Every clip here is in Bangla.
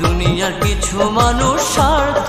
দুনিয়ার কিছু মানুষ স্বার্থ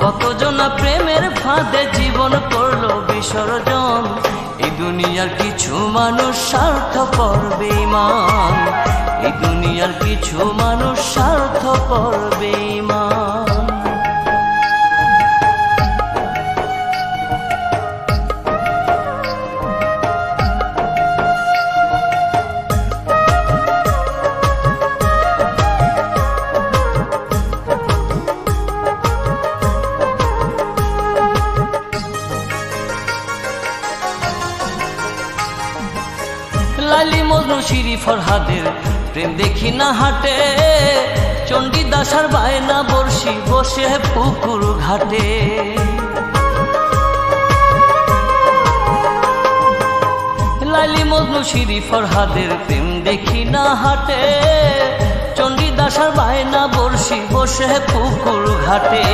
কত জনা প্রেমের ফাঁদে জীবন করল বিসর্জন? এই দুনিয়ার কিছু মানুষ স্বার্থ পর্বে মান এই দুনিয়ার কিছু মানুষ স্বার্থ করবে শিরি ফরহাদের প্রেম দেখি না হাটে। চণ্ডী দাসার বায়না বর্ষি বসে পুকুর ঘাটে। লালি মজনু শিরি ফরহাদের প্রেম দেখি না হাটে। চণ্ডী দাসার বায়না বর্ষি বসে পুকুর ঘাটে।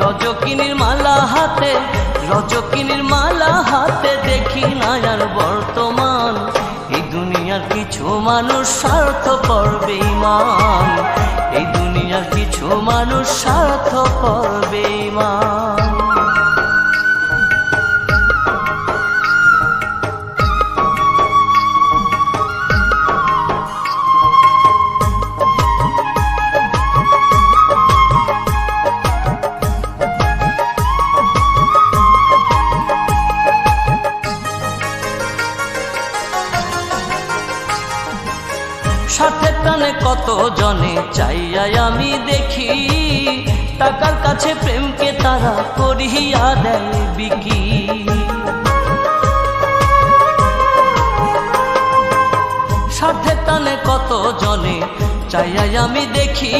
রজকিনীর মালা হাতে, রজকিনীর মালা হাতে দেখি না আর বর্তমান দুনিয়ার কিছু মানুষ স্বার্থ করবে মা এই দুনিয়ার কিছু মানুষ স্বার্থ করবে টানে কত জনে চাইয়াই আমি দেখি? টাকার কাছে প্রেমকে তারা করিয়া দেয় বিকি। সাথে টানে কত জনে চাইয়াই আমি দেখি?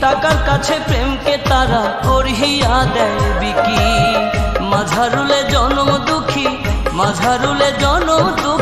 টাকার কাছে প্রেমকে তারা করিয়া দেয় বিকি। মাঝারুলে জনম দুঃখী, মাঝারুলে জনম দুঃখী।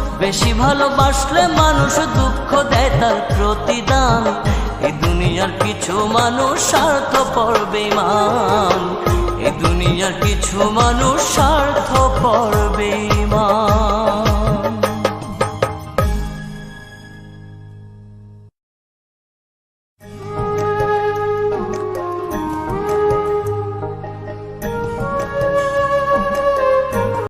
বেশি ভালোবাসলে মানুষ দুঃখ দেয় তার প্রতিদান। এ দুনিয়ার কিছু মানুষ স্বার্থ পড়বে মান এই দুনিয়ার কিছু মানুষ স্বার্থ পড়বে মান